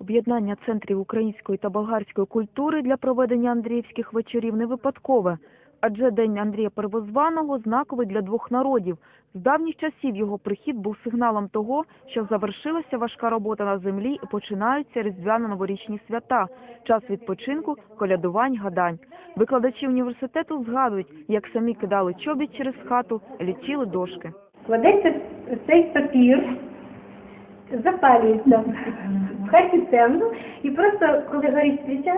Об'єднання центрів української та болгарської культури для проведення Андріївських вечорів не випадкове, адже День Андрія Первозваного знаковий для двох народів. З давніх часів його прихід був сигналом того, що завершилася важка робота на землі і починаються різдвяно-новорічні свята, час відпочинку, колядувань, гадань. Викладачі університету згадують, як самі кидали чобіт через хату, лічили дошки. Кладеться цей папір, запалюється в хаті темно, і просто коли горить свіча,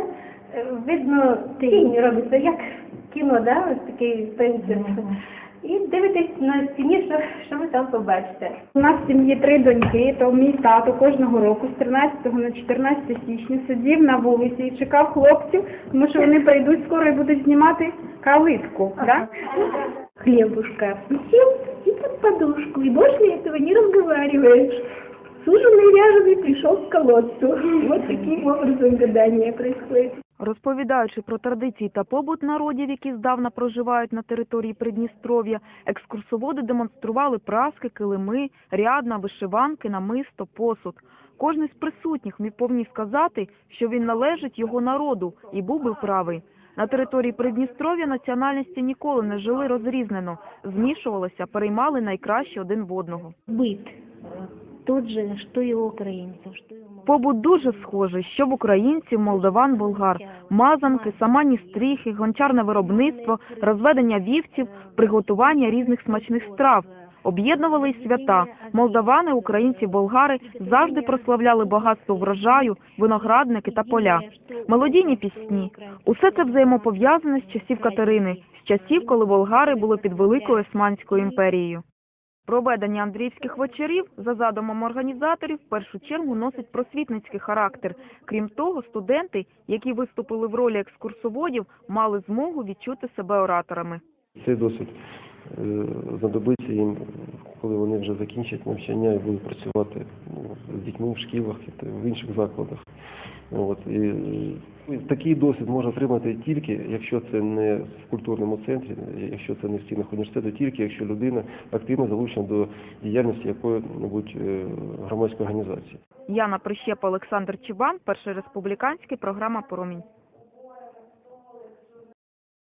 е, видно тінь робиться, як кіно, да? ось такий принцип. І дивитесь на стіні, що, що ви там побачите. У нас в сім'ї три доньки, то мій тато кожного року з 13 на 14 січня сидів на вулиці і чекав хлопців, тому що вони прийдуть скоро і будуть знімати калитку. Да? Хлебушка сел и под подушку, и больше этого не разговариваешь Суженый ряженый пришел к колодцу. Вот таким образом гадание происходит. Розповідаючи про традиції та побут народів, які здавна проживають на території Придністров'я, екскурсоводи демонстрували праски, килими, рядна, вишиванки, намисто, посуд. Кожний з присутніх міг повні сказати, що він належить його народу, і був би правий. На території Придністров'я національності ніколи не жили розрізнено, змішувалися, переймали найкраще один в одного. быт тот же, что и у украинцев. Побут дуже схожий, що в українців, молдаван, болгар. Мазанки, самані стріхи, гончарне виробництво, розведення вівців, приготування різних смачних страв. Об'єднували й свята. Молдавани, українці, болгари завжди прославляли багатство врожаю, виноградники та поля. Мелодійні пісні. Усе це взаємопов'язане з часів Катерини, з часів, коли болгари були під Великою Османською імперією. Проведення Андріївських вечорів за задумом організаторів в першу чергу носить просвітницький характер. Крім того, студенти, які виступили в ролі екскурсоводів, мали змогу відчути себе ораторами. Цей досвід е, знадобиться їм, коли вони вже закінчать навчання і будуть працювати ну, з дітьми в шкілах і в інших закладах. От. І, такий досвід можна отримати тільки, якщо це не в культурному центрі, якщо це не в стінах університету, тільки якщо людина активно залучена до діяльності якої-небудь е, громадської організації. Яна Прищепа, Олександр Чубан, Перший республіканський, програма «Промінь».